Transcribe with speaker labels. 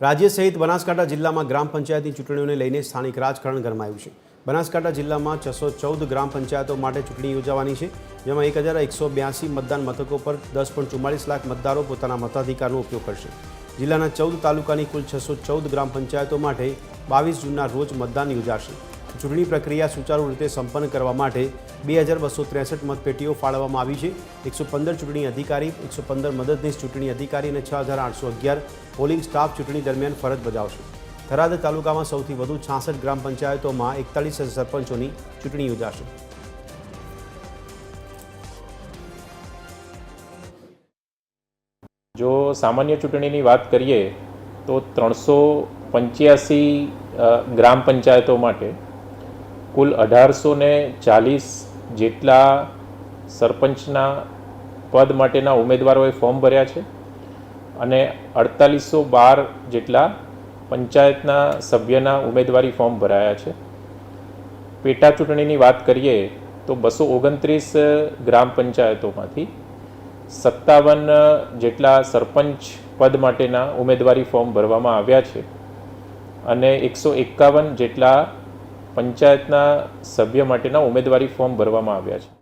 Speaker 1: રાજ્ય સહિત બનાસકાંઠા જિલ્લામાં ગ્રામ પંચાયતની ચૂંટણીઓને લઈને સ્થાનિક રાજકારણ ગરમાયું છે. બનાસકાંઠા જિલ્લામાં છસો ચૌદ ગ્રામ પંચાયતો માટે ચૂંટણી યોજાવાની છે, જેમાં એક હજાર એકસો બ્યાસી મતદાન મથકો પર દસ પોઈન્ટ ચુમ્માલીસ લાખ મતદારો પોતાના મતાધિકારનો ઉપયોગ કરશે. જિલ્લાના ચૌદ તાલુકાની કુલ છસો ચૌદ ગ્રામ પંચાયતો માટે બાવીસ જૂનના રોજ મતદાન યોજાશે. ચૂંટણી પ્રક્રિયા સુચારુ રીતે સંપન્ન કરવા માટે બે હજાર બસો ત્રેસઠ મતપેટીઓ ફાળવવામાં આવી છે. એકસો પંદર ચૂંટણી અધિકારી, એકસો પંદર મદદનીશ ચૂંટણી અધિકારી અને છ હજાર આઠસો અગિયાર પોલિંગ સ્ટાફ ચૂંટણી દરમિયાન ફરજ બજાવશે. થરાદ તાલુકામાં સૌથી વધુ છાસઠ ગ્રામ પંચાયતોમાં એકતાલીસ સરપંચોની ચૂંટણી યોજાશે.
Speaker 2: જો સામાન્ય ચૂંટણીની વાત કરીએ, તો ત્રણસો પંચ્યાસી ગ્રામ પંચાયતો માટે કુલ અઢારસો ને ચાલીસ જેટલા સરપંચના પદ માટેના ઉમેદવારોએ ફોર્મ ભર્યા છે અને અડતાલીસો બાર જેટલા પંચાયતના સભ્યના ઉમેદવારી ફોર્મ ભરાયા છે. પેટા ચૂંટણીની વાત કરીએ તો બસો ઓગણત્રીસ ગ્રામ પંચાયતોમાંથી સત્તાવન જેટલા સરપંચ પદ માટેના ઉમેદવારી ફોર્મ ભરવામાં આવ્યા છે અને એકસો એકાવન જેટલા પંચાયતના સભ્ય માટેના ઉમેદવારી ફોર્મ ભરવામાં આવ્યા છે.